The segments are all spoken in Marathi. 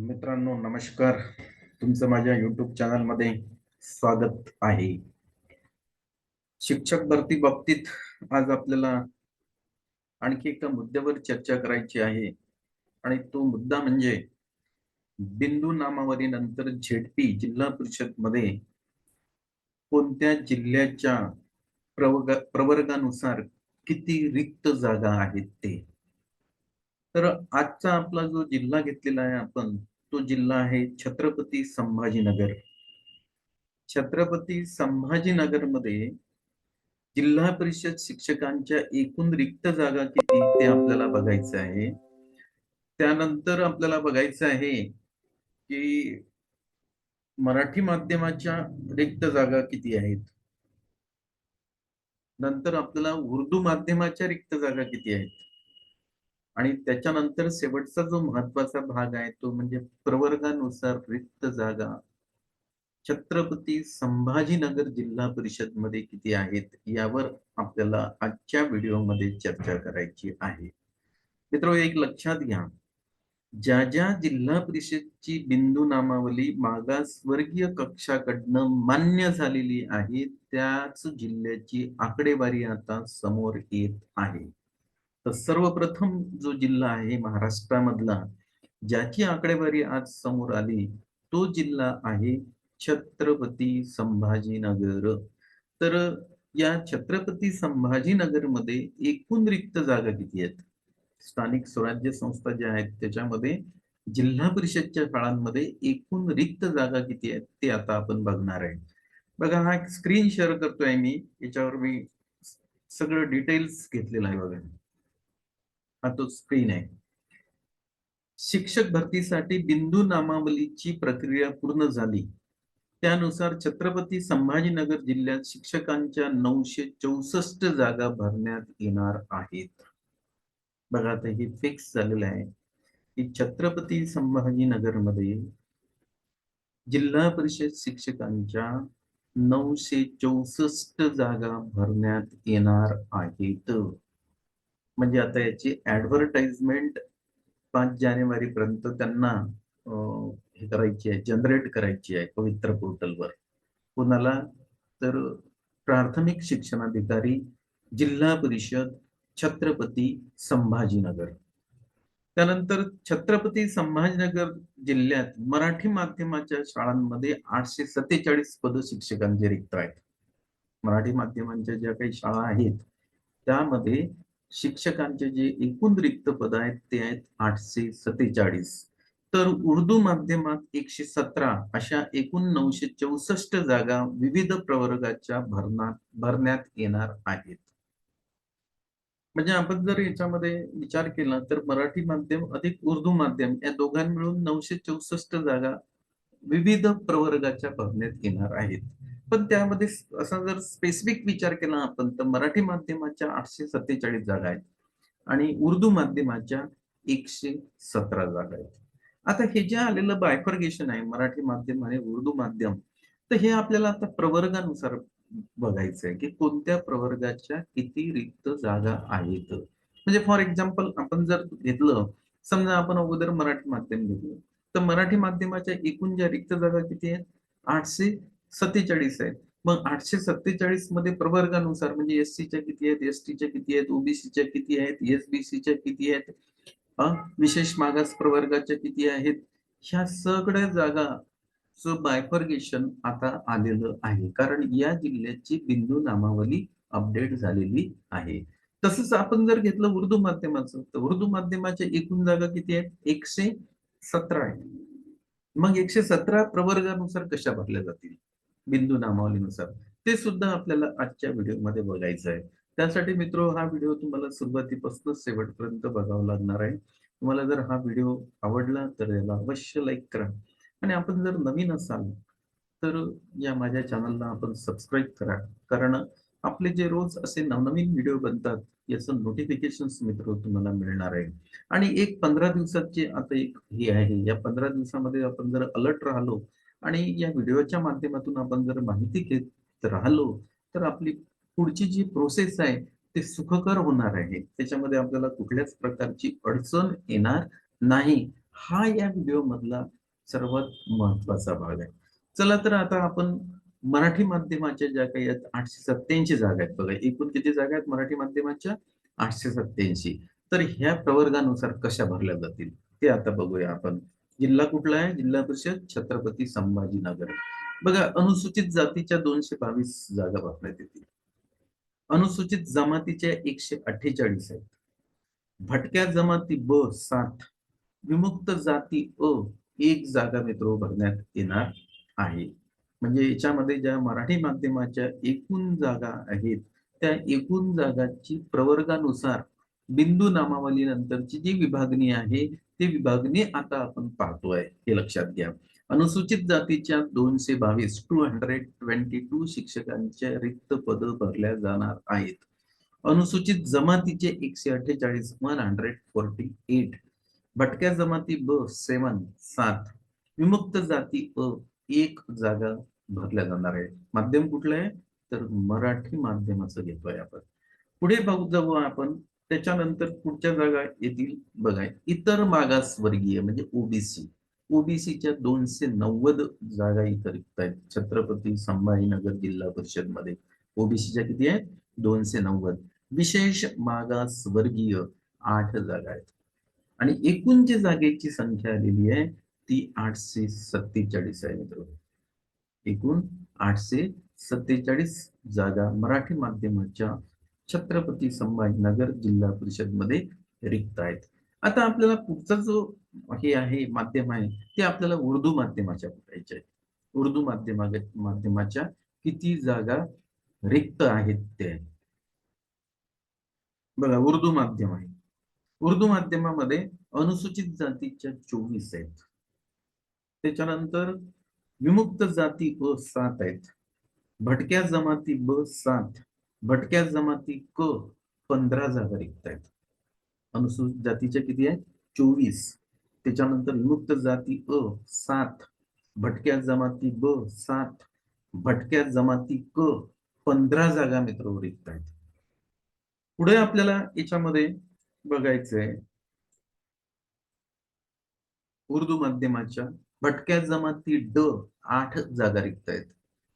मित्रांनो नमस्कार. तुमचं माझ्या युट्यूब चॅनलमध्ये स्वागत आहे. शिक्षक भरती बाबतीत आज आपल्याला आणखी एका मुद्द्यावर चर्चा करायची आहे. आणि तो मुद्दा म्हणजे बिंदू नामावली नंतर झेडपी जिल्हा परिषदमध्ये कोणत्या जिल्ह्याच्या प्रवर्ग प्रवर्गानुसार किती रिक्त जागा आहेत ते? तर आजचा आपला जो जिल्हा घेतलेला आहे आपण तो जिल्हा आहे छत्रपती संभाजीनगर. छत्रपती संभाजीनगरमध्ये जिल्हा परिषद शिक्षकांच्या एकूण रिक्त जागा किती ते आपल्याला बघायचं आहे? त्यानंतर आपल्याला बघायचं आहे की मराठी माध्यमाच्या रिक्त जागा किती आहेत? नंतर आपल्याला उर्दू माध्यमाच्या रिक्त जागा किती आहेत? आणि त्याच्यानंतर शेवटचा जो महत्त्वाचा भाग आहे तो म्हणजे प्रवर्गानुसार रिक्त जागा. छत्रपती संभाजीनगर जिल्हा परिषदमध्ये किती आहेत यावर आपल्याला आजच्या व्हिडिओमध्ये चर्चा करायची आहे. मित्र एक लक्षात घ्या. ज्या ज्या जिल्हा परिषदची बिंदू नामावली मागासवर्गीय कक्षाकडनं मान्य झालेली आहे त्याच जिल्ह्याची आकडेवारी आता समोर येत आहे. तर सर्वप्रथम जो जिल्हा आहे महाराष्ट्रामधला ज्याची आकडेवारी आज समोर आली तो जिल्हा आहे छत्रपती संभाजीनगर. तर या छत्रपती संभाजीनगरमध्ये एकूण रिक्त जागा किती आहेत? स्थानिक स्वराज्य संस्था ज्या आहेत त्याच्यामध्ये जिल्हा परिषदच्या शाळांमध्ये एकूण रिक्त जागा किती आहेत ते आता आपण बघणार आहे. बघा हा स्क्रीन शेअर करतोय मी याच्यावर मी सगळं डिटेल्स घेतलेलं आहे बघा. हा तो स्क्रीन आहे. शिक्षक भरतीसाठी बिंदू नामावलीची प्रक्रिया पूर्ण झाली. त्यानुसार छत्रपती संभाजीनगर जिल्ह्यात शिक्षकांच्या नऊशे चौसष्ट जागा भरण्यात येणार आहेत. बघा आता हे फिक्स झालेलं आहे. की छत्रपती संभाजीनगरमध्ये जिल्हा परिषद शिक्षकांच्या नऊशे चौसष्ट जागा भरण्यात येणार आहेत. म्हणजे आता याची ऍडव्हर्टाइजमेंट पाच जानेवारी पर्यंत त्यांना हे करायची आहे जनरेट करायची आहे पवित्र पोर्टलवर. कुणाला? तर प्राथमिक शिक्षणाधिकारी जिल्हा परिषद छत्रपती संभाजीनगर. त्यानंतर छत्रपती संभाजीनगर जिल्ह्यात मराठी माध्यमाच्या शाळांमध्ये आठशे सत्तेचाळीस पद शिक्षकांचे रिक्त आहेत. मराठी माध्यमांच्या ज्या काही शाळा आहेत त्यामध्ये शिक्षकांचे जे एकूण रिक्त पद आहेत ते आहेत आठशे सत्तेचाळीस. तर उर्दू माध्यमात एकशे सतरा अशा एकूण नऊशे चौसष्ट जागा विविध प्रवर्गाच्या भरणात भरण्यात येणार आहेत. म्हणजे आपण जर याच्यामध्ये विचार केला तर मराठी माध्यम अधिक उर्दू माध्यम या दोघां मिळून नऊशे चौसष्ट जागा विविध प्रवर्गाच्या भरण्यात येणार आहेत. पण त्यामध्ये असा जर स्पेसिफिक विचार केला आपण तर मराठी माध्यमाच्या आठशे सत्तेचाळीस जागा आहेत. आणि उर्दू माध्यमाच्या एकशे सतरा जागा आहेत. आता हे जे आलेलं बायफर्गेशन आहे मराठी माध्यम आणि उर्दू माध्यम तर हे आपल्याला आता प्रवर्गानुसार बघायचं आहे की कोणत्या प्रवर्गाच्या किती रिक्त जागा आहेत. म्हणजे फॉर एक्झाम्पल आपण जर घेतलं समजा आपण अगोदर मराठी माध्यम घेतलं तर मराठी माध्यमाच्या एकूण ज्या रिक्त जागा किती आहेत? आठशे सत्तेचाळीस आहेत. मग आठशे सत्तेचाळीसमध्ये प्रवर्गानुसार म्हणजे एस किती आहेत एस टीच्या किती आहेत ओबीसीच्या किती आहेत एसबीसीच्या किती आहेत विशेष मागास प्रवर्गाच्या किती आहेत ह्या सगळ्या जागा बायफर्गेशन आता आलेलं आहे. कारण या जिल्ह्याची बिंदू नामावली अपडेट झालेली आहे. तसंच आपण जर घेतलं उर्दू माध्यमाचं तर उर्दू माध्यमाच्या एकूण जागा किती आहेत? एकशे सतरा आहे मग एकशे सतरा प्रवर्गानुसार कशा भरल्या जातील? बिंदू नामावलीनुसार. ते सुद्धा आपल्याला आजच्या व्हिडिओमध्ये बघायचं आहे. त्यासाठी मित्र हा व्हिडिओ तुम्हाला सुरुवातीपासूनच शेवटपर्यंत बघावा लागणार आहे. तुम्हाला जर हा व्हिडिओ आवडला तर याला अवश्य लाईक करा. आणि आपण जर नवीन असाल तर या माझ्या चॅनलला आपण सबस्क्राईब करा. कारण आपले जे रोज असे नवनवीन व्हिडिओ बनतात याचं नोटिफिकेशन मित्र तुम्हाला मिळणार आहे. आणि एक पंधरा दिवसाचे आता एक हे आहे या पंधरा दिवसामध्ये आपण जर अलर्ट राहिलो आणि या व्हिडिओच्या माध्यमातून आपण जर माहिती घेत राहिलो तर आपली पुढची जी प्रोसेस आहे ते सुखकर होणार आहे. त्याच्यामध्ये आपल्याला कुठल्याच प्रकारची अडचण येणार नाही. हा या व्हिडिओ मधला सर्वात महत्त्वाचा भाग आहे. चला तर आता आपण मराठी माध्यमाच्या ज्या काही आठशे सत्याऐंशी जागा आहेत बघा. एकूण किती जागा आहेत मराठी माध्यमाच्या? आठशे सत्याऐंशी तर ह्या प्रवर्गानुसार कशा भरल्या जातील ते आता बघूया आपण. जिल्हा कुठला आहे? जिल्हा परिषद छत्रपती संभाजीनगर. बघा अनुसूचित जातीच्या दोनशे बावीस जागा वापरण्यात येतील. अनुसूचित जमातीच्या एकशे अठ्ठेचाळीस आहेत. भटक्या जमाती ब सात विमुक्त जाती अ एक जागा मित्र भरण्यात येणार आहे. म्हणजे याच्यामध्ये ज्या मराठी माध्यमाच्या एकूण जागा आहेत त्या एकूण जागाची प्रवर्गानुसार बिंदू नामावली नंतरची जी विभागणी आहे ती विभागणी आता आपण पाहतोय हे लक्षात घ्या. अनुसूचित जातीच्या दोनशे बावीस टू हंड्रेड ट्वेंटी टू शिक्षकांच्या रिक्त पद भरल्या जाणार आहेत. अनुसूचित जमातीचे एकशे अठ्ठेचाळीस वन हंड्रेड फोर्टी एट भटक्या जमाती ब सेवन सात. विमुक्त जाती अ एक जागा भरल्या जाणार आहे माध्यम कुठलं आहे? तर मराठी माध्यमाचं घेतोय आपण. पुढे बघू जाऊ आपण. त्याच्यानंतर पुढच्या जागा येतील बघा इतर मागासवर्गीय म्हणजे ओबीसी ओबीसीच्या दोनशे नव्वद जागा इथं रिक्त आहेत. छत्रपती संभाजीनगर जिल्हा परिषदमध्ये ओबीसीच्या किती आहेत? दोनशे नव्वद. विशेष मागासवर्गीय आठ जागा आहेत. आणि एकूण जी जागेची संख्या आलेली आहे ती आठशे सत्तेचाळीस आहे मित्र एकूण आठशे सत्तेचाळीस जागा मराठी माध्यमाच्या छत्रपती संभाजीनगर जिल्हा परिषदमध्ये रिक्त आहेत. आता आपल्याला पुढचा जो हे आहे माध्यम आहे ते आपल्याला उर्दू माध्यमाच्या बघायचे आहे उर्दू माध्यमा माध्यमाच्या किती जागा रिक्त आहेत ते बघा उर्दू माध्यम आहे. उर्दू माध्यमामध्ये अनुसूचित जातीच्या चोवीस आहेत. त्याच्यानंतर विमुक्त जाती ब सात आहेत. भटक्या जमाती ब सात. भटक्या जमाती क पंधरा जागा रिक्त आहेत अनुसूचित जातीच्या किती आहेत? चोवीस. त्याच्यानंतर विमुक्त जाती अ सात. भटक्या जमाती ब सात. भटक्या जमाती क पंधरा जागा मित्र रिक्त आहेत पुढे आपल्याला याच्यामध्ये बघायचंय. उर्दू माध्यमाच्या भटक्या जमाती ड आठ जागा रिक्त आहेत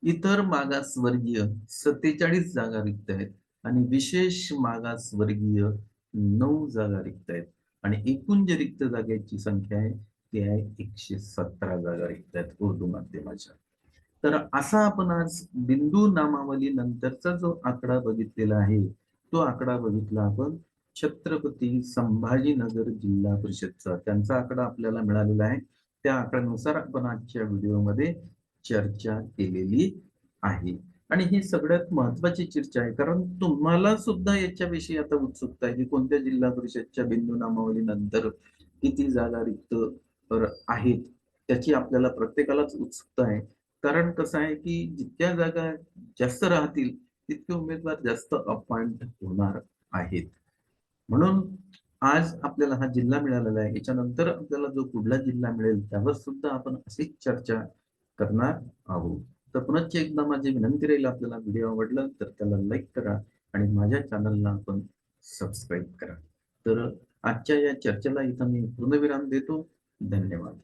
इतर मागासवर्गीय सत्तेचाळीस जागा रिक्त आहेत आणि विशेष मागासवर्गीय नऊ जागा रिक्त आहेत. आणि एकूण जे रिक्त जागेची संख्या आहे ती आहे एकशे सतरा जागा रिक्त आहेत उर्दू माध्यमाच्या. तर असा आपण आज बिंदू नामावली नंतरचा जो आकडा बघितलेला आहे तो आकडा बघितला आपण छत्रपती संभाजीनगर जिल्हा परिषदचा. त्यांचा आकडा आपल्याला मिळालेला आहे. त्या आकड्यानुसार आपण आजच्या व्हिडिओमध्ये चर्चा केलेली आहे. आणि ही सगळ्यात महत्वाची चर्चा आहे. कारण तुम्हाला सुद्धा याच्याविषयी आता उत्सुकता आहे की कोणत्या जिल्हा परिषदच्या बिंदू नामावली नंतर किती जागा रिक्त आहेत त्याची आपल्याला प्रत्येकालाच उत्सुकता आहे. कारण कसं आहे की जितक्या जागा जास्त राहतील तितके उमेदवार जास्त अपॉइंट होणार आहेत. म्हणून आज आपल्याला हा जिल्हा मिळालेला आहे. याच्यानंतर आपल्याला जो पुढला जिल्हा मिळेल त्यावर सुद्धा आपण अशीच चर्चा करणार आहोत. तर पुनश्च एकदा माझी विनंती राहील आपल्याला व्हिडिओ आवडला तर त्याला लाईक करा आणि माझ्या चॅनलला आपण सबस्क्राईब करा. तर आजच्या या चर्चेला इथं मी पूर्णविराम देतो. धन्यवाद.